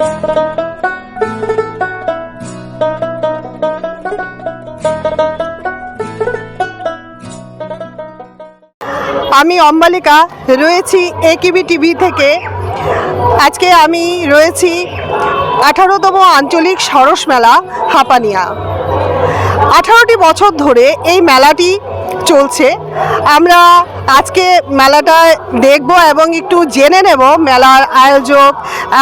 আমি অম্বালিকা, রয়েছি একিবি টিভি থেকে। আজকে আমি রয়েছি আঠারোতম আঞ্চলিক সরস মেলা, হাপানিয়া। আঠারোটি বছর ধরে এই মেলাটি চলছে। আমরা আজকে মেলাটা দেখব এবং একটু জেনে নেব মেলার আয়োজক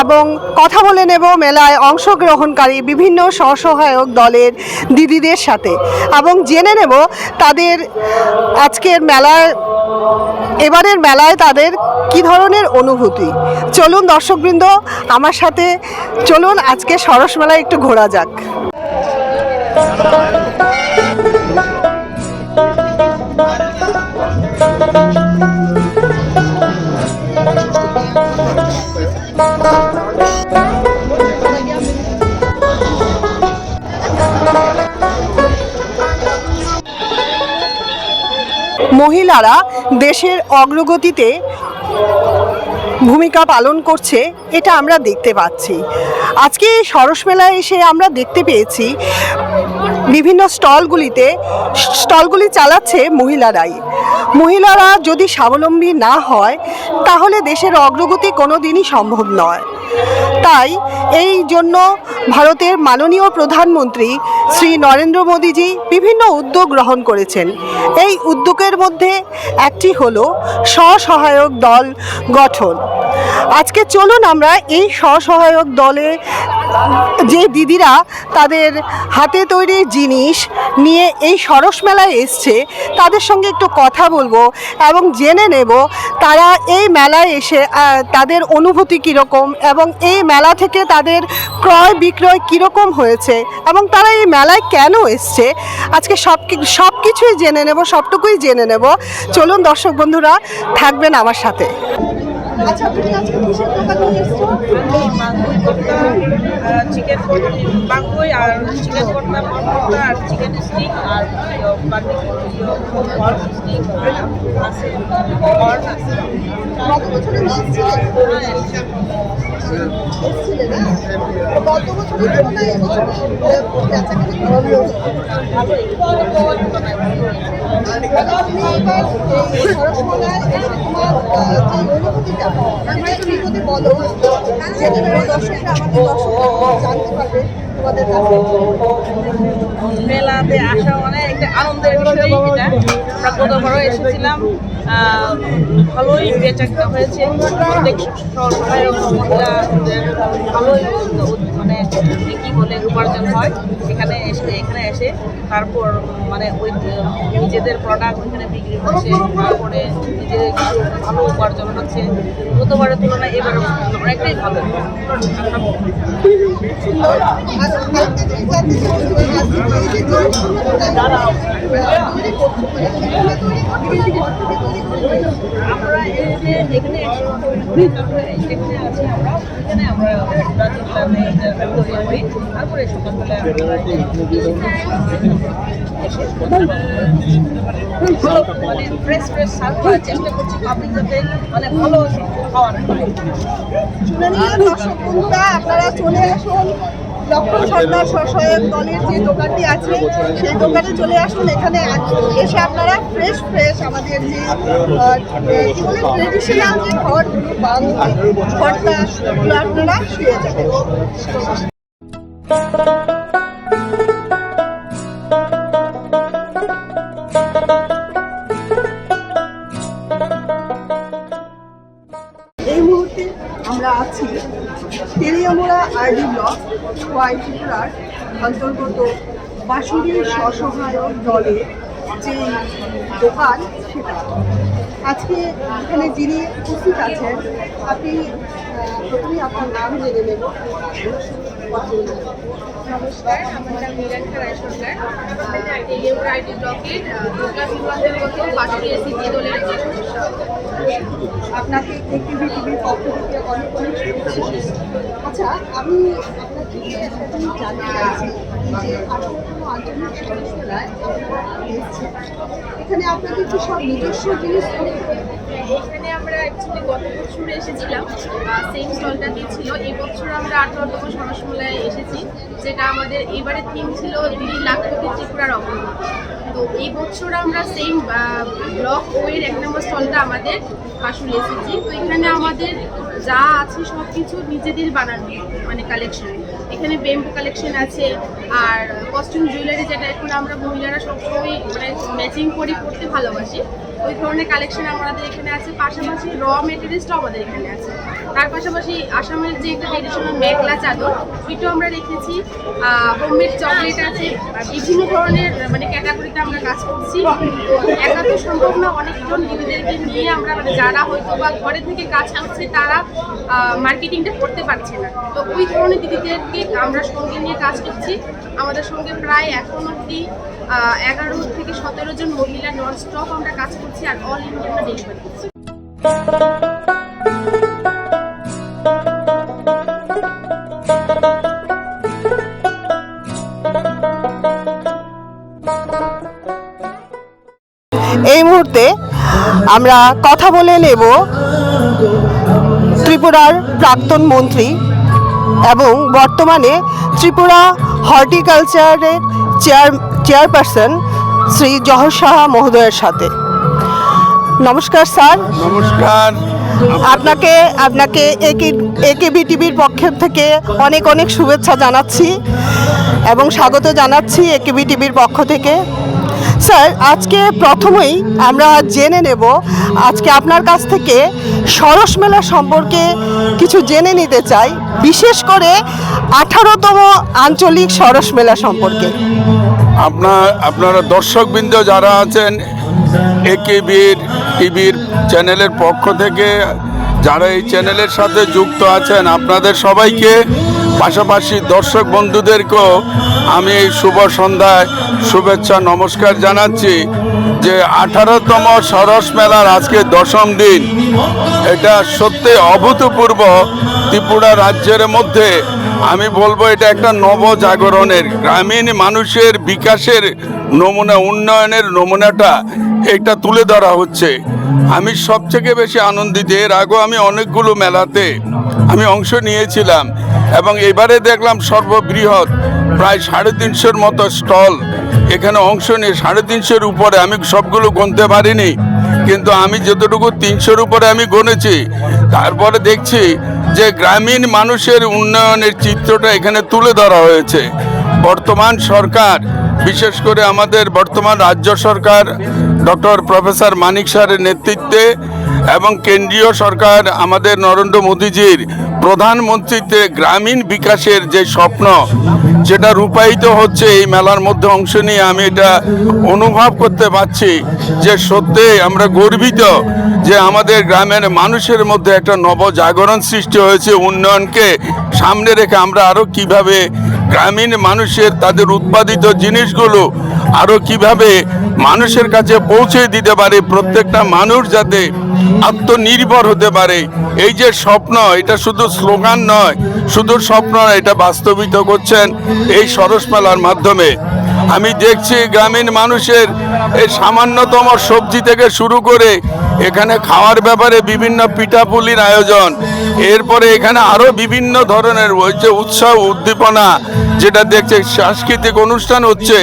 এবং কথা বলে নেব মেলায় অংশগ্রহণকারী বিভিন্ন স্বসহায়ক দলের দিদিদের সাথে। এবং জেনে নেব তাদের আজকের মেলার, এবারের মেলায় তাদের কি ধরনের অনুভূতি। চলুন দর্শকবৃন্দ, আমার সাথে চলুন, আজকে সরস মেলায় একটু ঘোরা যাক। মহিলারা দেশের অগ্রগতিতে ভূমিকা পালন করছে, এটা আমরা দেখতে পাচ্ছি। আজকে সরস মেলায় এসে আমরা দেখতে পেয়েছি বিভিন্ন স্টলগুলিতে, স্টলগুলি চালাচ্ছে মহিলারাই। মহিলারা যদি স্বাবলম্বী না হয়, তাহলে দেশের অগ্রগতি কোনো দিনই সম্ভব নয়। তাই এই জন্য ভারতের মাননীয় প্রধানমন্ত্রী শ্রী নরেন্দ্র মোদীজি বিভিন্ন উদ্যোগ গ্রহণ করেছেন। এই উদ্যোগের মধ্যে একটি হল স্বসহায়ক দল গঠন। আজকে চলুন আমরা এই স্বসহায়ক দলে যে দিদিরা তাদের হাতে তৈরি জিনিস নিয়ে এই সরস মেলায় এসছে, তাদের সঙ্গে একটু কথা বলব এবং জেনে নেব তারা এই মেলায় এসে তাদের অনুভূতি কীরকম এবং এই মেলা থেকে তাদের ক্রয় বিক্রয় কীরকম হয়েছে এবং তারা এই মেলায় কেন এসছে? আজকে সব সব কিছুই জেনে নেব, সবটুকুই জেনে নেব। চলুন দর্শক বন্ধুরা, থাকবেন আমার সাথে। আচ্ছা তুমি আজকে কিসের দোকান নিয়ে এসছো বাঙ্গুই ভর্তা চিকেন বাঙ্গুই আর চিকেন ভর্তা ভর্তা আর চিকেন স্টিক আর বাকি কর্ন স্টিক আছে। কর্ন আছে গত বছরের তুলনায় এবছর করে দর্শকরা আমাদের দর্শকরা জানতে পারবে তোমাদের কাছে মেলাতে আসা মানে একটা আনন্দের বিষয় এটা। আমরা গতবারও এসেছিলাম ভালোই বেচাকেনা হয়েছে। সহায়ক ভালোই মানে কি বলে, উপার্জন হয়। এখানে এসে এখানে এসে তারপর মানে ওই, নিজেদের প্রোডাক্ট ওইখানে বিক্রি হচ্ছে, তারপরে নিজেদের কিছু ভালো উপার্জন হচ্ছে। গতবারের তুলনায় এবার অনেকটাই ভালো। এখানে আমরা ফ্রেশ ফ্রেশ সার্ভ করার চেষ্টা করছি পাবলিক যাতে মানে ভালো খাওয়ার পায় দর্শক আপনারা চলে আসুন। লক্ষণ সরকার স্বসহায়ক দলের যে দোকানটি আছে, সেই দোকানে চলে আসুন। এখানে এসে আপনারা ফ্রেশ ফ্রেশ আমাদের যে ট্রেডিশনাল যে খাবারগুলো বাঙালি ভর্তা আপনারা শুয়ে যাবেন। এই মুহূর্তে আমরা আছি তেলিয়ামোড়া আরডি ব্লক ত্রিপুরার অন্তর্গত বাসুরি স্বসহায়ক দলে যে দোকান সেটা। আজকে এখানে যিনি উপস্থিত আছেন, আপনি প্রথমে প্রথমেই আপনার নাম জেনে নেব। নমস্কার, আমার নাম নীলাক্ষা রায় সরকার আইডি ব্লকের দুর্গা বিভাগের মতো বাসুরি এসিজি দলের আপনাকে একিবি টিভির পক্ষ থেকে অনেক অনেক আচ্ছা আমি আপনাকে একটা জিনিস জানতে চাইছি যে আঠারোতম আঞ্চলিক সরস মেলায় এখানে আপনাদের কি সব নিজস্ব জিনিস? এখানে আমরা অ্যাকচুয়ালি গত বছর এসেছিলাম। সেম স্টলটাতে ছিল এই বছর আমরা আঠারোতম সরস মেলায় এসেছি, যেটা আমাদের এবারের থিম ছিল দিদি লাখ ত্রিপুরার অগ্রগতি তো এই বছর আমরা সেম ব্লক ওয়ের এক নম্বর স্টলটা আমাদের আসলে এসেছি। তো এখানে আমাদের যা আছে সব কিছু নিজেদের বানানো মানে কালেকশন এখানে বেম্বু কালেকশন আছে, আর কস্টিউম জুয়েলারি যেটা এখন আমরা মহিলারা সবসময় মানে ম্যাচিং করে পড়তে ভালোবাসি। ওই ধরনের কালেকশন আমাদের এখানে আছে, পাশাপাশি র মেটেরিয়ালসটাও আমাদের এখানে আছে। তার পাশাপাশি আসামের যে একটা ট্রেডিশনাল মেঘলা চাদর ওইটাও আমরা রেখেছি। হোমমেড চকলেট আছে। বিভিন্ন ধরনের মানে ক্যাটাগরিতে আমরা কাজ করছি। একা তো সম্ভব না অনেকজন দিদিদেরকে নিয়ে আমরা মানে যারা হয়তো বা ঘরে থেকে কাজ করছে, তারা মার্কেটিংটা করতে পারছে না। তো ওই ধরনের দিদিদেরকে আমরা সঙ্গে নিয়ে কাজ করছি। আমাদের সঙ্গে প্রায় এখন অব্দি এগারো থেকে সতেরো জন মহিলা নন স্টপ আমরা কাজ করছি। আর অল ইন্ডিয়া ডেলিভারি করছি। এই মুহূর্তে আমরা কথা বলে নেব ত্রিপুরার প্রাক্তন মন্ত্রী এবং বর্তমানে ত্রিপুরা হর্টিকালচারের চেয়ার চেয়ারপারসন শ্রী জহর সাহা মহোদয়ের সাথে। নমস্কার স্যার। নমস্কার। আপনাকে আপনাকে একে একেবি টিভির পক্ষ থেকে অনেক অনেক শুভেচ্ছা জানাচ্ছি এবং স্বাগত জানাচ্ছি একেবি টিভির পক্ষ থেকে। স্যার আজকে প্রথমেই আমরা জেনে নেব আজকে আপনার কাছ থেকে সরস মেলা সম্পর্কে কিছু জেনে নিতে চাই বিশেষ করে আঠারোতম আঞ্চলিক সরস মেলা সম্পর্কে। আপনার আপনারা দর্শকবৃন্দ যারা আছেন একেবির টিভির চ্যানেলের পক্ষ থেকে যারা এই চ্যানেলের সাথে যুক্ত আছেন, আপনাদের সবাইকে, পাশাপাশি দর্শক বন্ধুদেরকেও আমি এই শুভ সন্ধ্যায় শুভেচ্ছা, নমস্কার জানাচ্ছি যে আঠারোতম সরস মেলার আজকে দশম দিন। এটা সত্যি অভূতপূর্ব ত্রিপুরা রাজ্যের মধ্যে আমি বলব এটা একটা নবজাগরণের, গ্রামীণ মানুষের বিকাশের নমুনা, উন্নয়নের নমুনাটা এটা তুলে ধরা হচ্ছে। আমি সবথেকে বেশি আনন্দিত, এর আগেও আমি অনেকগুলো মেলাতে আমি অংশ নিয়েছিলাম এবং এবারে দেখলাম সর্ববৃহৎ, প্রায় সাড়ে তিনশোর মতো স্টল। এখানে অংশ নিয়ে সাড়ে তিনশোর উপরে আমি সবগুলো গুনতে পারিনি, কিন্তু আমি যতটুকু তিনশোর উপরে আমি গুনেছি, তারপরে দেখছি যে গ্রামীণ মানুষের উন্নয়নের চিত্রটা এখানে তুলে ধরা হয়েছে। বর্তমান সরকার, বিশেষ করে আমাদের বর্তমান রাজ্য সরকার, ডক্টর প্রফেসর মানিক স্যারের নেতৃত্বে এবং কেন্দ্রীয় সরকার আমাদের নরেন্দ্র মোদীজির প্রধানমন্ত্রীতে গ্রামীণ বিকাশের যে স্বপ্ন যেটা রূপায়িত হচ্ছে এই মেলার মধ্যে অংশ নিয়ে আমি এটা অনুভব করতে পারছি যে সত্যি আমরা গর্বিত যে আমাদের গ্রামের মানুষের মধ্যে একটা নবজাগরণ সৃষ্টি হয়েছে উন্নয়নকে সামনে রেখে আমরা আরও কীভাবে গ্রামীণ মানুষের তাদের উৎপাদিত জিনিসগুলো আরও কীভাবে মানুষের কাছে পৌঁছে দিতে পারে, প্রত্যেকটা মানুষ যাতে আত্মনির্ভর হতে পারে, এই যে স্বপ্ন, এটা শুধু স্লোগান নয় শুধু স্বপ্ন নয় এটা বাস্তবিত করছেন এই সরস মেলার মাধ্যমে। আমি দেখছি গ্রামীণ মানুষের এই সামান্যতম সবজি থেকে শুরু করে এখানে খাওয়ার ব্যাপারে বিভিন্ন পিঠাপুলির আয়োজন। এরপরে এখানে আরও বিভিন্ন ধরনের যে উৎসব, উদ্দীপনা যেটা দেখছে সাংস্কৃতিক অনুষ্ঠান হচ্ছে,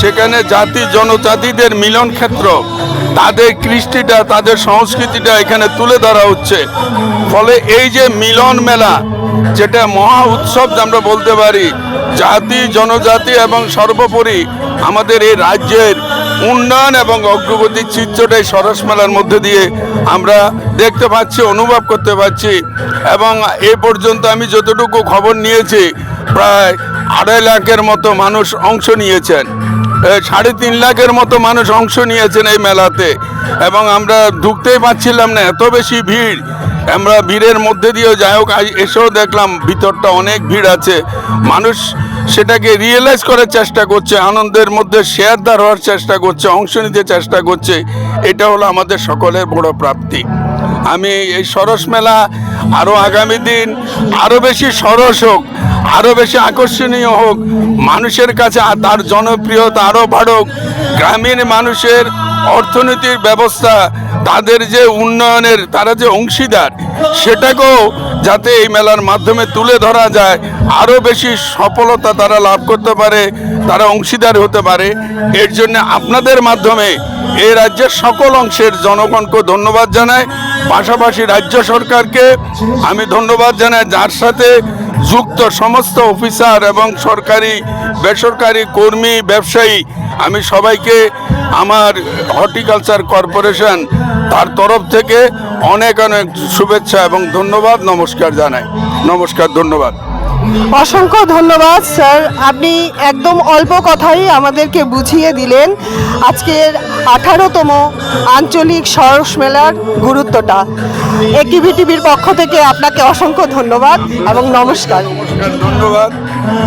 সেখানে জাতি, জনজাতিদের মিলন ক্ষেত্র, তাদের কৃষ্টিটা, তাদের সংস্কৃতিটা এখানে তুলে ধরা হচ্ছে। ফলে এই যে মিলন মেলা যেটা মহা উৎসব আমরা বলতে পারি, জাতি, জনজাতি এবং সর্বোপরি আমাদের এই রাজ্যের উন্নয়ন এবং অগ্রগতির চিত্রটাই সরস মেলার মধ্যে দিয়ে আমরা দেখতে পাচ্ছি, অনুভব করতে পারছি এবং এ পর্যন্ত আমি যতটুকু খবর নিয়েছি, প্রায় আড়াই লাখের মতো মানুষ অংশ নিয়েছেন। সাড়ে তিন লাখের মতো মানুষ অংশ নিয়েছেন এই মেলাতে এবং আমরা ঢুকতেই পারছিলাম না, এত বেশি ভিড়। আমরা ভিড়ের মধ্যে দিয়েও যাই হোক এসেও দেখলাম ভিতরটা অনেক ভিড় আছে। মানুষ সেটাকে রিয়েলাইজ করার চেষ্টা করছে, আনন্দের মধ্যে শেয়ারদার হওয়ার চেষ্টা করছে, অংশ নিতে চেষ্টা করছে। এটা হলো আমাদের সকলের বড় প্রাপ্তি। আমি এই সরস মেলা আরও আগামী দিন আরও বেশি সরস হোক আরও বেশি আকর্ষণীয় হোক, মানুষের কাছে তার জনপ্রিয়তা আরও বাড়ুক। গ্রামীণ মানুষের অর্থনীতির ব্যবস্থা তাদের যে উন্নয়নের, তারা যে অংশীদার, সেটাকেও যাতে এই মেলার মাধ্যমে তুলে ধরা যায়, আরও বেশি সফলতা তারা লাভ করতে পারে, তারা অংশীদার হতে পারে, এর জন্য আপনাদের মাধ্যমে এই রাজ্যের সকল অংশের জনগণকে ধন্যবাদ জানাই। পাশাপাশি রাজ্য সরকারকে আমি ধন্যবাদ জানাই, যার সাথে যুক্ত সমস্ত অফিসার এবং সরকারি, বেসরকারি কর্মী, ব্যবসায়ী, আমি সবাইকে আমার হর্টিকালচার কর্পোরেশন তার তরফ থেকে অনেক অনেক শুভেচ্ছা এবং ধন্যবাদ, নমস্কার জানাই। নমস্কার, ধন্যবাদ। অসংখ্য ধন্যবাদ, স্যার। আপনি একদম অল্প কথাই আমাদেরকে বুঝিয়ে দিলেন। আজকের আঠারোতম আঞ্চলিক সরস মেলার গুরুত্বটা। একিভি টিভির পক্ষ থেকে আপনাকে অসংখ্য ধন্যবাদ এবং নমস্কার। নমস্কার ধন্যবাদ।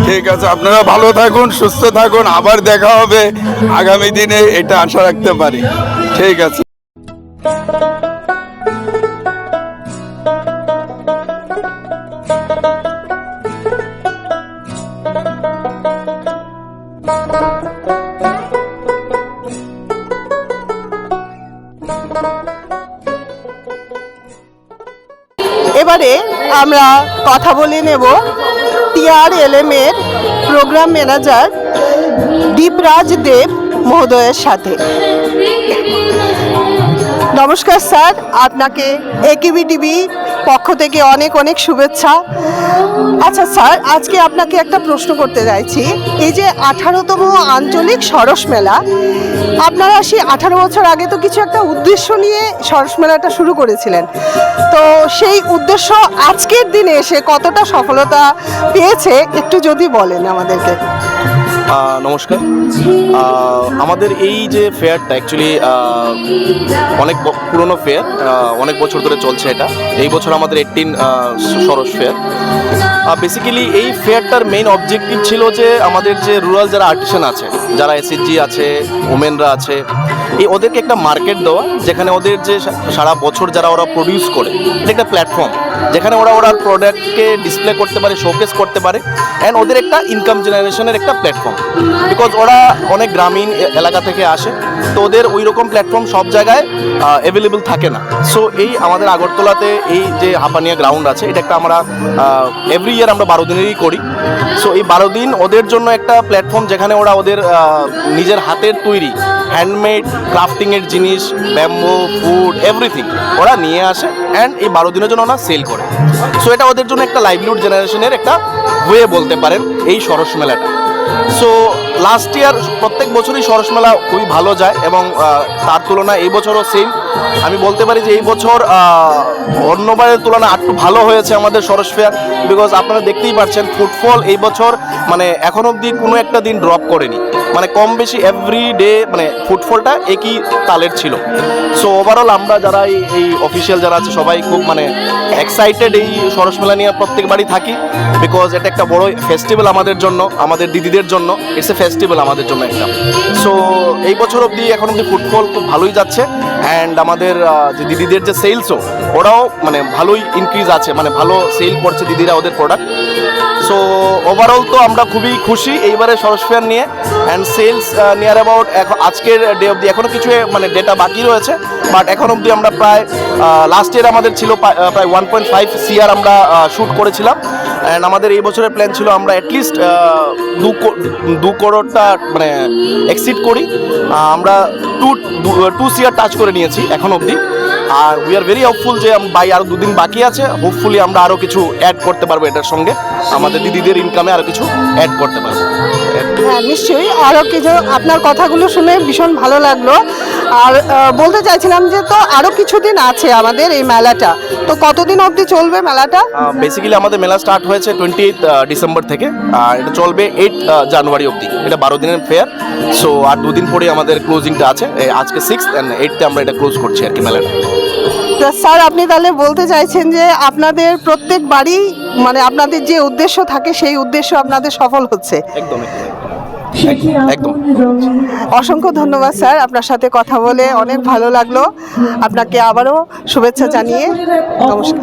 ঠিক আছে, আপনারা ভালো থাকুন, সুস্থ থাকুন, আবার দেখা হবে আগামী দিনে, এটা আশা রাখতে পারি। ঠিক আছে। এবারে আমরা কথা বলে নেব টিআরএলএম এলএমের প্রোগ্রাম ম্যানেজার দীপরাজ দেব মহোদয়ের সাথে। নমস্কার স্যার আপনাকে একিবি টিভি পক্ষ থেকে অনেক অনেক শুভেচ্ছা। আচ্ছা স্যার, আজকে আপনাকে একটা প্রশ্ন করতে চাইছি। এই যে আঠারোতম আঞ্চলিক সরস মেলা, আপনারা সেই আঠারো বছর আগে তো কিছু একটা উদ্দেশ্য নিয়ে সরস মেলাটা শুরু করেছিলেন। তো সেই উদ্দেশ্য আজকের দিনে এসে কতটা সফলতা পেয়েছে, একটু যদি বলেন আমাদেরকে। নমস্কার। আমাদের এই যে ফেয়ারটা অ্যাকচুয়ালি অনেক পুরনো ফেয়ার অনেক বছর ধরে চলছে এটা। এই বছর আমাদের এইটিন সরস ফেয়ার। বেসিক্যালি এই ফেয়ারটার মেইন অবজেক্টিভ ছিল যে আমাদের যে রুরাল যারা আর্টিসান আছে, যারা এসএসজি আছে ওমেনরা আছে, এই ওদেরকে একটা মার্কেট দেওয়া, যেখানে ওদের যে সারা বছর যারা ওরা প্রডিউস করে, এটা একটা প্ল্যাটফর্ম যেখানে ওরা ওরা প্রোডাক্টকে ডিসপ্লে করতে পারে শোকেস করতে পারে অ্যান্ড ওদের একটা ইনকাম জেনারেশনের একটা প্ল্যাটফর্ম বিকজ ওরা অনেক গ্রামীণ এলাকা থেকে আসে, তো ওদের ওই রকম প্ল্যাটফর্ম সব জায়গায় অ্যাভেলেবল থাকে না। সো এই আমাদের আগরতলাতে এই যে হাপানিয়া গ্রাউন্ড আছে, এটা একটা আমরা এভরি ইয়ার আমরা বারো দিনেরই করি। সো এই বারো দিন ওদের জন্য একটা প্ল্যাটফর্ম যেখানে ওরা ওদের নিজের হাতের তৈরি হ্যান্ডমেড ক্রাফটিংয়ের জিনিস ব্যাম্বো ফুড এভরিথিং ওরা নিয়ে আসে অ্যান্ড এই বারো দিনের জন্য ওরা সেল করে। সো এটা ওদের জন্য একটা লাইভলিহুড জেনারেশনের একটা ওয়ে বলতে পারেন এই সরস মেলাটা। সো লাস্ট ইয়ার প্রত্যেক বছরই সরস মেলা খুবই ভালো যায় এবং তার তুলনায় এই বছরও সেম আমি বলতে পারি যে এই বছর অন্যবারের তুলনায় একটু ভালো হয়েছে আমাদের সরস ফেয়ার বিকজ আপনারা দেখতেই পাচ্ছেন ফুটফল এই বছর মানে এখন অবধি কোনো একটা দিন ড্রপ করেনি। মানে কম বেশি এভরি ডে মানে ফুটফলটা একই তালের ছিল। সো ওভারঅল আমরা যারা এই অফিসিয়াল যারা আছে সবাই খুব মানে এক্সাইটেড এই সরস মেলা নিয়ে প্রত্যেকবারই থাকি বিকজ এটা একটা বড় ফেস্টিভ্যাল আমাদের জন্য, আমাদের দিদিদের জন্য। ইটস এ ফেস্টিভ্যাল আমাদের জন্য একটা। সো এই বছর অবধি এখন অবধি ফুটফল খুব ভালোই যাচ্ছে। অ্যান্ড আমাদের যে দিদিদের যে সেলসও ওরাও মানে ভালোই ইনক্রিজ আছে। মানে ভালো সেল করছে দিদিরা ওদের প্রোডাক্ট সো ওভারঅল তো আমরা খুবই খুশি এইবারে সরস ফেয়ার নিয়ে। অ্যান্ড সেলস নিয়ার অ্যাবাউট এখন, আজকের ডে অবধি এখনও কিছু মানে ডেটা বাকি রয়েছে। বাট এখন অবধি আমরা প্রায় লাস্ট ইয়ার আমাদের ছিল প্রায় ওয়ান পয়েন্ট ফাইভ সিআর আমরা শ্যুট করেছিলাম। অ্যান্ড আমাদের এই বছরের প্ল্যান ছিল আমরা অ্যাটলিস্ট দু দু করোড়টা মানে এক্সিড করি। আমরা টু টু সিয়ার টাচ করে নিয়েছি এখন অবধি। আর উই আর ভেরি হোপফুল যে বাই আরও দুদিন বাকি আছে হোপফুলি আমরা আরও কিছু অ্যাড করতে পারব এটার সঙ্গে। আমাদের দিদিদের ইনকামে আরও কিছু অ্যাড করতে পারব। হ্যাঁ নিশ্চয়ই। আরও কিছু আপনার কথাগুলো শুনে ভীষণ ভালো লাগল। আর বলতে চাইছিলাম যে তো আরও কিছুদিন আছে আমাদের এই মেলাটা। তো কতদিন অবধি চলবে মেলাটা? বেসিক্যালি আমাদের মেলা স্টার্ট হয়েছে টোয়েন্টি ডিসেম্বর থেকে। আর এটা চলবে এইট জানুয়ারি অবধি। এটা বারো দিনের ফেয়ার সো আর দুদিন পরে আমাদের ক্লোজিংটা আছে। আজকে সিক্স অ্যান্ড এইটতে আমরা এটা ক্লোজ করছি আর কি মেলাটা। তো স্যার আপনি তাহলে বলতে চাইছেন যে আপনাদের প্রত্যেক বাড়ি মানে আপনাদের যে উদ্দেশ্য থাকে সেই উদ্দেশ্য আপনাদের সফল হচ্ছে? একদম একদম একদম। অসংখ্য ধন্যবাদ স্যার আপনার সাথে কথা বলে অনেক ভালো লাগল। আপনাকে আবারও শুভেচ্ছা জানিয়ে নমস্কার।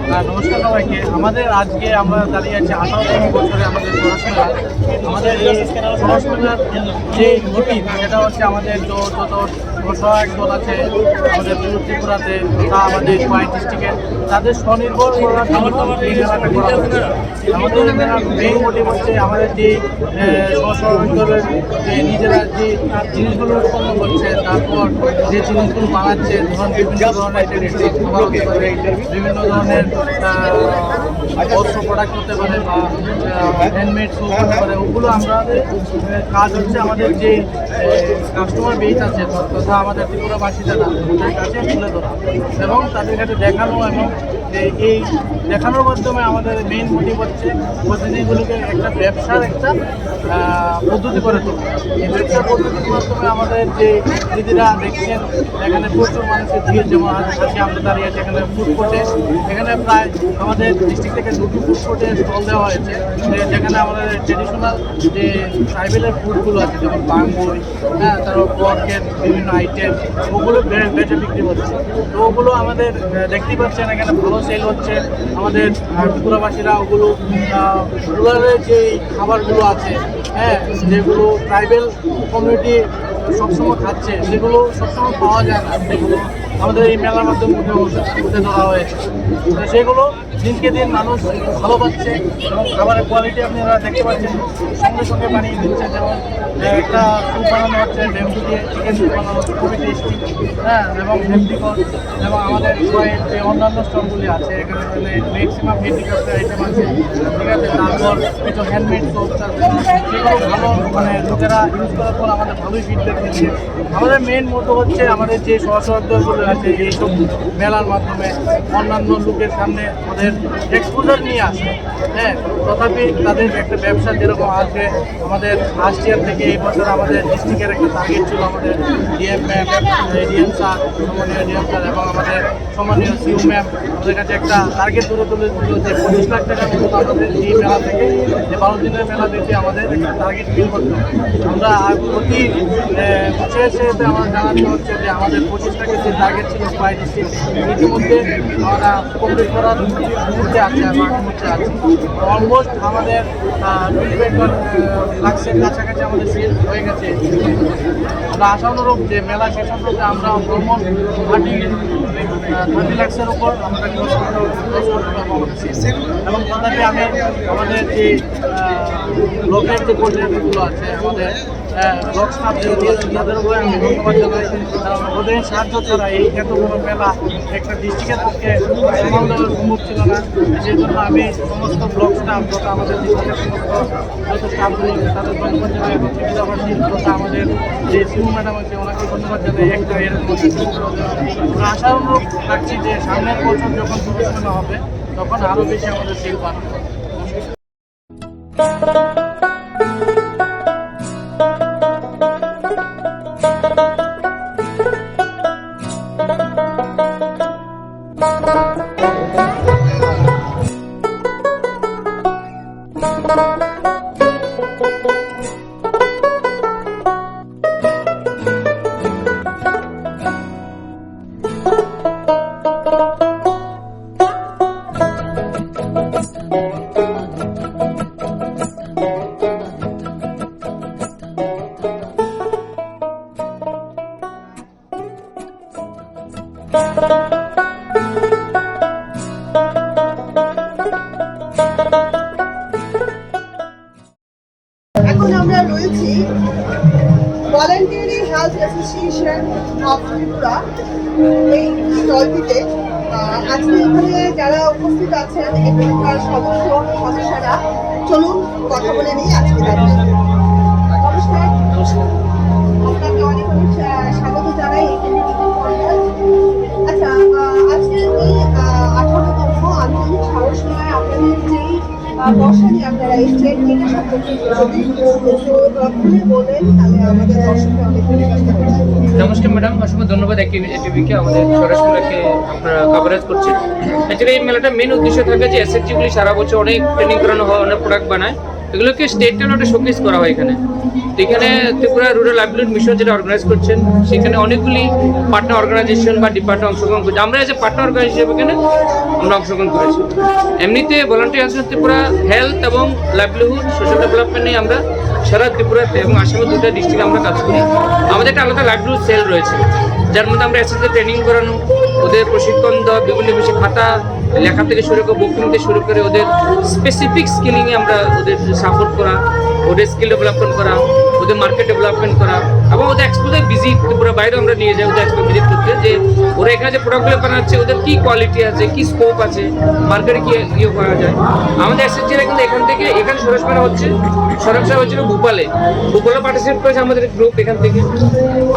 নমস্কার সবাইকে। আমাদের আজকে আমরা দাঁড়িয়ে আছি আঠারোতম বছরে আমাদের পড়াশোনা। আমাদের পড়াশোনার যে মোটিভ সেটা হচ্ছে আমাদের যত যত সহায়ক দল আছে, আমাদের ত্রিপুরাতে আমাদের কয়েক ডিস্ট্রিক্টে, তাদের স্বনির্ভর করার আমাদের মেইন মোটিভ হচ্ছে আমাদের যে স্বসহায়ক যে নিজেরা যে জিনিসগুলো উৎপন্ন করছে, তারপর যে জিনিসগুলো বানাচ্ছে বিভিন্ন ধরনের বিভিন্ন ধরনের বস্ত্র প্রোডাক্ট হতে পারে বা হ্যান্ডমেড শো হতে পারে, ওগুলো আমরা কাজ হচ্ছে আমাদের যে কাস্টমার বেস আছে, তথা আমাদের ত্রিপুরাবাসী যারা তাদের কাছে তুলে ধরা এবং তাদের কাছে দেখানো এবং এই- এই দেখানোর মাধ্যমে আমাদের মেইন মোটিভ হচ্ছে প্রতিনিধিগুলোকে একটা ব্যবসার একটা পদ্ধতি করে তোলা। এই ব্যবসার পদ্ধতির মাধ্যমে আমাদের যে দিদিরা দেখছেন এখানে প্রচুর মানুষের ভিড় যেমন আজকে আমরা দাঁড়িয়ে আছি এখানে ফুড কোর্টে এখানে প্রায় আমাদের ডিস্ট্রিক্ট থেকে দুটি ফুড কোর্টে স্টল দেওয়া হয়েছে। যেখানে আমাদের ট্রেডিশনাল যে ট্রাইবেলের ফুডগুলো আছে যেমন বাঙ্গুর হ্যাঁ তারপর পর্কের বিভিন্ন আইটেম ওগুলো বেচে বিক্রি হচ্ছে। তো ওগুলো আমাদের আহ, দেখতেই পাচ্ছেন এখানে ভালো সেল হচ্ছে। আমাদের ত্রিপুরাবাসীরা ওগুলো রুরালের যে খাবারগুলো আছে হ্যাঁ যেগুলো ট্রাইবেল কমিউনিটি সবসময় খাচ্ছে, সেগুলো সবসময় পাওয়া যায় না। সেগুলো আমাদের এই মেলার মাধ্যমে ধরা হয়েছে। সেগুলো দিনকে দিন মানুষ ভালো পাচ্ছে এবং খাবারের কোয়ালিটি আপনারা দেখতে পাচ্ছেন। সঙ্গে সঙ্গে বানিয়ে দিচ্ছে যেমন একটা স্যুপ বানানো হচ্ছে ডেঙ্গু দিয়ে চিকেন স্যুপ বানানো হচ্ছে, খুবই টেস্টি হ্যাঁ এবং হেলদিকর এবং আমাদের কয়েক যে অন্যান্য স্টলগুলি আছে, এখানে মানে ম্যাক্সিমাম হেলদিকর আইটেম আছে। ঠিক আছে, তারপর কিছু হ্যান্ডমেড সোপ সেগুলো ভালো মানে লোকেরা ইউজ করার পর আমাদের ভালোই ফিডব্যাক দিচ্ছে। আমাদের মেন মতো হচ্ছে আমাদের যে সহসদগুলো আছে এইসব মেলার মাধ্যমে অন্যান্য লোকের সামনে ওদের এক্সপোজার নিয়ে আসে। হ্যাঁ তথাপি তাদের একটা ব্যবসা যেরকম আসবে আমাদের লাস্ট ইয়ার থেকে এই বছর আমাদের ডিস্ট্রিক্টের একটা টার্গেট ছিল আমাদের ডিএম ম্যাম ডিএম স্যার সম্মানীয় ডিএম স্যার এবং আমাদের সম্মানীয় সিউ ম্যাম আমাদের কাছে একটা টার্গেট ধরে তুলেছিল যে পঁচিশ লাখ টাকার মতো আমাদের এই মেলা থেকে, যে বারো দিনের মেলা থেকে আমাদের একটা টার্গেট ফিল করতে আমরা প্রতি শেষে আমার জানাতে হচ্ছে যে আমাদের পঁচিশ লাখের যে টার্গেট ছিল প্রায় ডিস্ট্রিক্ট ইতিমধ্যে আমরা কমপ্লিট করার মুহূর্তে আছে মুহূর্তে আছে। অলমোস্ট আমাদের লাক্সের কাছাকাছি আমাদের সেল হয়ে গেছে। আমরা আশানুরূপ যে মেলা শেষ হতে আমরা ভ্রমণ থার্টি থার্টি লাক্সের উপর আমরা এবং আমি আমাদের যে লোকের যে পর্যায়গুলো আছে আমাদের ব্লক স্টাফ যে দিয়েছেন তাদের উপরে আমি ধন্যবাদ জানাই ওদের সাহায্য ছাড়া এই এত বড় মেলা একটা ডিস্ট্রিক্টের পক্ষে সামাল দেওয়া সম্ভব ছিল না। সেই জন্য আমি সমস্ত ব্লক স্টাফ তথা আমাদের ডিস্ট্রিক্টের সমস্ত যত স্টাফগুলি তাদের ধন্যবাদ জানাই। এবং ত্রিপুরাবাসী তথা আমাদের যে সিউ ম্যাডাম আছে, ওনাকে ধন্যবাদ জানাই। একটা এরকম আমরা আশানুরূপ থাকছি যে সামনের বছর যখন প্রতিষ্ঠান হবে, তখন আরও বেশি আমাদের সেল বাড়বে এখন আমরা রয়েছি। Voluntary health association of Tripura এই স্টলটিতে আজকে এখানে যারা উপস্থিত আছেন এখানকার সদস্য সদস্যরা চলুন কথা বলে নিই আজকে তাদের নমস্কার। আপনাকে অনেক অনেক স্বাগত জানাই। আচ্ছা আজকে এই আঠারোতম আঞ্চলিক সাহস মেলায় আপনাদের যেই নমস্কার ম্যাডাম, অসংখ্য ধন্যবাদ টিভিকে আমাদের সরাসরিকে আপনারা কভারেজ করছেন। অ্যাকচুয়ালি এই মেলাটা মেন উদ্দেশ্য থাকে যে এসএসজিগুলি সারা বছর অনেক ট্রেনিং করানো হয়, অনেক প্রোডাক্ট বানায়। এগুলোকে স্টেট লেভেলে শোকেস করা হয় এখানে। এখানে ত্রিপুরা রুরাল লাইভলিহুড মিশন যেটা অর্গানাইজ করছেন, সেখানে অনেকগুলি পার্টনার অর্গানাইজেশন বা ডিপার্টমেন্ট অংশগ্রহণ করছে। আমরা এজ এ পার্টনার অর্গানাইজেশন এখানে আমরা অংশগ্রহণ করেছি। এমনিতে ভলান্টিয়ার আসলে ত্রিপুরা হেলথ এবং লাইভলিহুড সোশ্যাল ডেভেলপমেন্ট নিয়ে আমরা সারা ত্রিপুরাতে এবং আসামের দুটা ডিস্ট্রিক্টে আমরা কাজ করি। আমাদের একটা আলাদা লাইভলিহুড সেল রয়েছে। যার মধ্যে আমরা এসএসএ ট্রেনিং করানো, ওদের প্রশিক্ষণ দেওয়া, বিভিন্ন বিষয়ে খাতা লেখা থেকে শুরু করে বুকিং থেকে শুরু করে ওদের স্পেসিফিক স্কিলিংয়ে আমরা ওদের সাপোর্ট করা, ওদের স্কিল ডেভেলপমেন্ট করা, ওদের মার্কেট ডেভেলপমেন্ট করা এবং ওদের এক্সপোজে ভিজিট পুরো বাইরে আমরা নিয়ে যাই, ওদের এক্সপো ভিজিট করতে। যে ওরা এখানে যে প্রোডাক্টগুলো বানাচ্ছে, ওদের কী কোয়ালিটি আছে, কী স্কোপ আছে মার্কেটে কী ইয়ে করা যায়। আমাদের এসএসজিরা কিন্তু এখান থেকে, এখানে সরাসরি হচ্ছে, সরাসরি হচ্ছিল ভূপালে। ভোপালে পার্টিসিপেট করেছে আমাদের গ্রুপ এখান থেকে।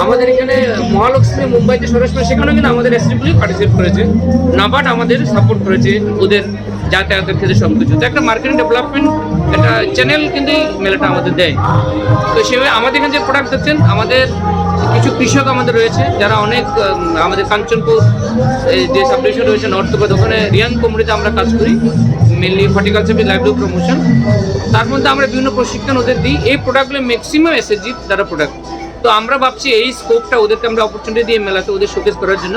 আমাদের এখানে মহালক্ষ্মী, মুম্বাইতে সরাসরি সেখানেও কিন্তু আমাদের এসএসজিগুলি পার্টিসিপেট করেছে। নাবার্ড আমাদের সাপোর্ট করেছে ওদের যাতায়াতের ক্ষেত্রে সব কিছু তো একটা মার্কেটিং ডেভেলপমেন্ট একটা চ্যানেল কিন্তু এই মেলাটা আমাদের দেয়। তো সেভাবে আমাদের এখানে যে প্রোডাক্ট দেখছেন আমাদের কিছু কৃষক আমাদের রয়েছে, যারা অনেক আমাদের কাঞ্চনপুর যে সাবডিভিশন রয়েছে নর্থ গোয়া ওখানে রিয়াং কোমরিতে আমরা কাজ করি মেনলি হর্টিকালচার লাইভলিহুড প্রমোশন তার মধ্যে আমরা বিভিন্ন প্রশিক্ষণ ওদের দিই। এই প্রোডাক্টগুলো ম্যাক্সিমাম এসএসজি দ্বারা প্রোডাক্ট তো আমরা ভাবছি এই স্কোপটা ওদেরকে আমরা অপরচুনিটি দিয়ে মেলাতে ওদের শোকেস করার জন্য।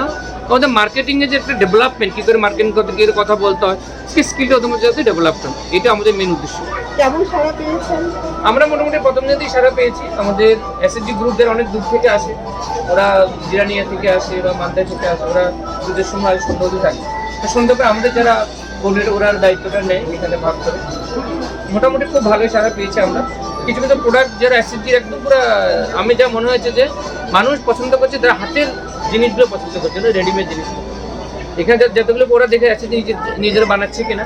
আমাদের মার্কেটিংয়ে যে একটা ডেভেলপমেন্ট কী করে মার্কেটিং করতে কী করে কথা বলতে হয় সেই স্কিলটা ওদের মধ্যে যাতে ডেভেলপ হয়। এটা আমাদের মেন উদ্দেশ্য। কেমন সারা পেয়েছেন? আমরা মোটামুটি প্রথম দিনেই সারা পেয়েছি। আমাদের এসএসজি গ্রুপদের অনেক দূর থেকে আসে। ওরা জিরানিয়া থেকে আসে বা মালদা থেকে আসে। ওরা দুধের সময় সন্ধ্যা থাকে। তো সন্ধ্যা পরে আমাদের যারা বোর্ডের ওরা দায়িত্বটা নেয় এখানে ভাগ করে। মোটামুটি খুব ভালো সারা পেয়েছি আমরা। কিছু কিছু প্রোডাক্ট যারা এসএসজির একদম পুরো, আমি যা মনে হয়েছে যে মানুষ পছন্দ করছে, তারা হাতের জিনিসগুলো পছন্দ করছে, না রেডিমেড জিনিসগুলো এখানে যতগুলো ওরা দেখে এসেছে নিজেরা বানাচ্ছে কিনা,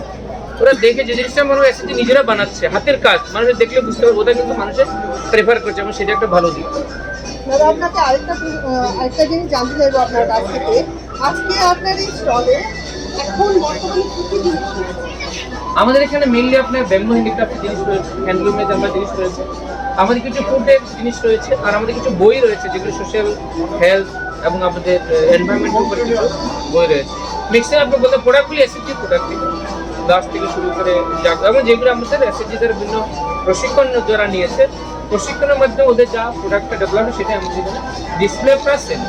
ওরা দেখে যে জিনিসটা মনে হয় এসেছে নিজেরা বানাচ্ছে, হাতের কাজ। মানুষের দেখলে বুঝতে পারবে, ওটা কিন্তু মানুষের প্রেফার করছে, এবং সেটা একটা ভালো দিক। আপনাকে আরেকটা আরেকটা জিনিস জানতে চাইব আপনার কাছ থেকে। আজকে আপনার এই স্টলে আমাদের এখানে মেনলি আপনার ব্যাম্বু হ্যান্ডিক্রাফ্ট জিনিস রয়েছে হ্যান্ডলুমের আমরা জিনিস রয়েছে আমাদের কিছু ফুডের জিনিস রয়েছে আর আমাদের কিছু বই রয়েছে যেগুলো সোশ্যাল হেলথ এবং আমাদের এনভায়রনমেন্টের উপরে কিছু বই রয়েছে। ম্যাক্সিমাম আপনি বলতে প্রোডাক্টগুলি এসএসজি প্রোডাক্ট গাছ থেকে শুরু করে যা এবং যেগুলো আমাদের এসএসজি দ্বারা বিভিন্ন প্রশিক্ষণ যারা নিয়েছে প্রশিক্ষণের মাধ্যমে ওদের যা প্রোডাক্টটা ডেভেলপ হয় সেটা আমাদের ডিসপ্লে প্লাস সেল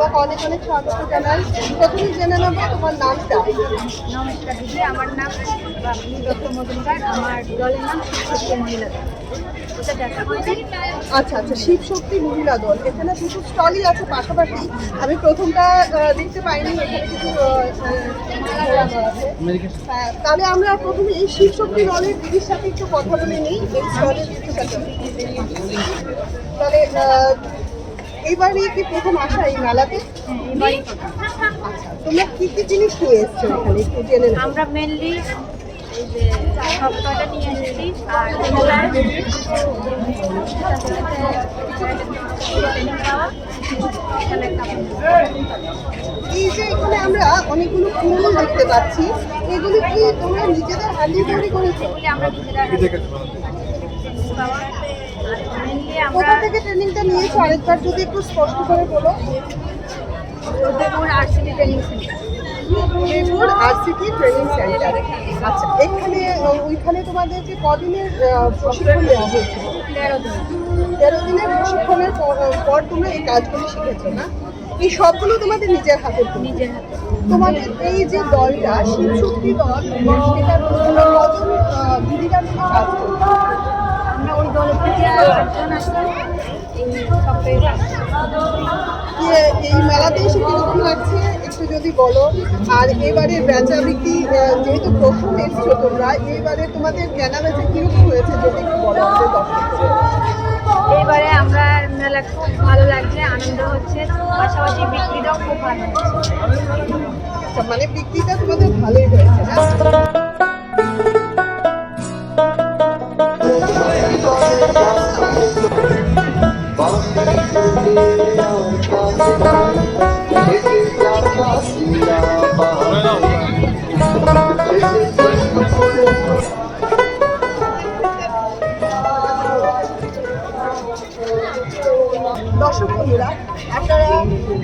তোমাকে অনেক অনেক স্বাগত জানাই। প্রথমে জেনে নেব তোমার নামটা। নমস্কার দিদি আমার নাম দত্ত মজুমদার। আমার দলের নাম শিক্ষক মহিলা আচ্ছা আচ্ছা শিব শক্তি মহিলা দল। এখানে দুটো স্টলই আছে পাশাপাশি। আমি প্রথমটা দেখতে পাইনি এখানে কিছু হ্যাঁ, তাহলে আমরা প্রথমে এই শিব শক্তি দলের দিদির সাথে একটু কথা বলে নিই। এই স্টলের দিদির সাথে। তাহলে আহ, এইবারই কি প্রথম আসা এই মেলাতে? এবারই আচ্ছা তোমরা কি কি জিনিস নিয়ে এসছো এখানে? একটু জেনে আমরা মেনলি এই যে নিয়ে এসেছি আর এখানে এই যে এখানে আমরা অনেকগুলো ফুল দেখতে পাচ্ছি। এগুলো কি তোমরা নিজেদের হাতে তৈরি করেছ? আমরা নিজেরা কোথা থেকে ট্রেনিংটা নিয়েছো? আরেকবার যদি একটু স্পষ্ট করে বলো। Udaipur RCB training centre Medinipur RCT training centre আচ্ছা এখানে ওইখানে তোমাদেরকে কদিনের প্রশিক্ষণ দেওয়া হয়েছিল তেরো দিনের প্রশিক্ষণের পর তোমরা এই কাজগুলো শিখেছো না? এই সবগুলো তোমাদের নিজের হাতে নিজের হাতে। তোমাদের এই যে দলটা শিবশক্তি দল সেটার তোমরা কজন দিদিরা মিলে কাজ করছ আমরা ওই থেকে আটজন এই মেলাতে এসে কীরকম লাগছে একটু যদি বলো। আর এবারে বেচা বিক্রি যেহেতু প্রথম এসছো তোমরা এইবারে তোমাদের কেনা বেচা কীরকম হয়েছে যদি একটু বলো এবারে আমরা মেলা খুব ভালো লাগছে আনন্দ হচ্ছে পাশাপাশি বিক্রিটাও খুব ভালো হচ্ছে। আচ্ছা মানে বিক্রিটা তোমাদের ভালোই হয়েছে না? দর্শক বন্ধুরা, আপনারা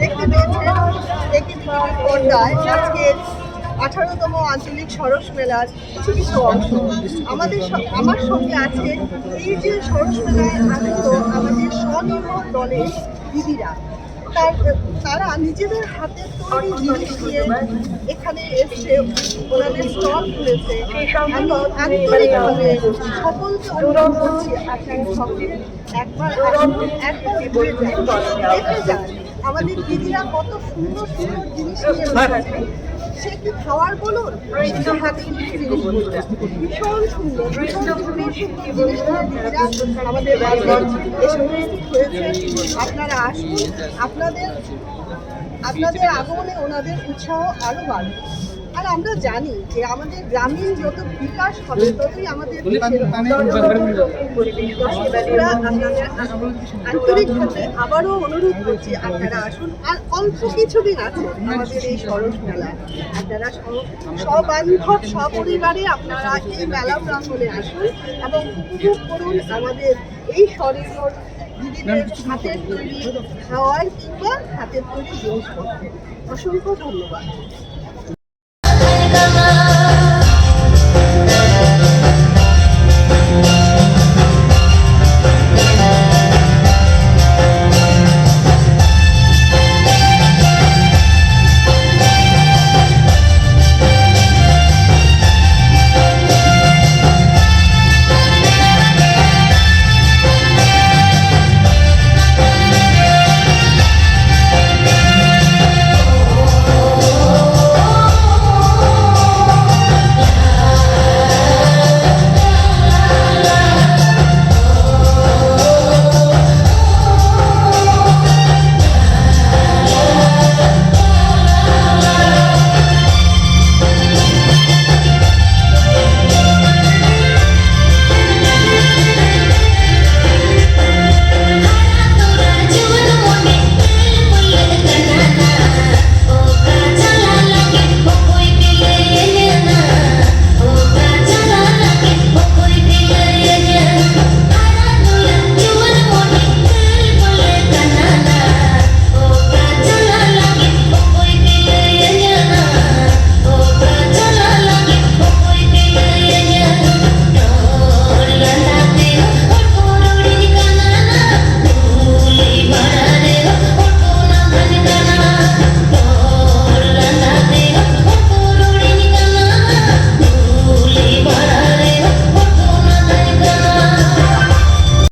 দেখতে পেয়েছেন একটি পর্দায় আজকের আঠারোতম আঞ্চলিক সরস মেলার কিছু কিছু অংশ। আমাদের আমার সঙ্গে আছে এই যে সরস মেলায় আগত আমাদের স্বনির্ভর দলের দিদিরা। তার তারা নিজেদের হাতের তৈরি জিনিস দিয়ে এখানে এসে ওনাদের স্টল খুলেছে। আন্তরিকভাবে সকলকে অনুরোধ করছি আপনারা সকলে একবার একবার ঘুরে যান। দেখে যান আমাদের দিদিরা কত সুন্দর সুন্দর জিনিস নিয়ে সে কি খাওয়ার বলুন ভীষণ সুন্দর আমাদের আপনারা আসুন আপনাদের আপনাদের আগমনে ওনাদের উৎসাহ আরও বাড়বে আর আমরা জানি যে আমাদের গ্রামীণ যত বিকাশ হবে ততই আমাদের আন্তরিকভাবে আবারও অনুরোধ করছি আপনারা আসুন। আর অল্প কিছুদিন আছে আমাদের এই সরস মেলা আপনারা সবান্ধব সপরিবারে আপনারা এই মেলা প্রাঙ্গণে আসুন এবং উপভোগ করুন আমাদের এই স্বনির্ভর দিদিদের হাতের তৈরি খাওয়ার কিংবা হাতের তৈরি জিনিসপত্র অসংখ্য ধন্যবাদ। the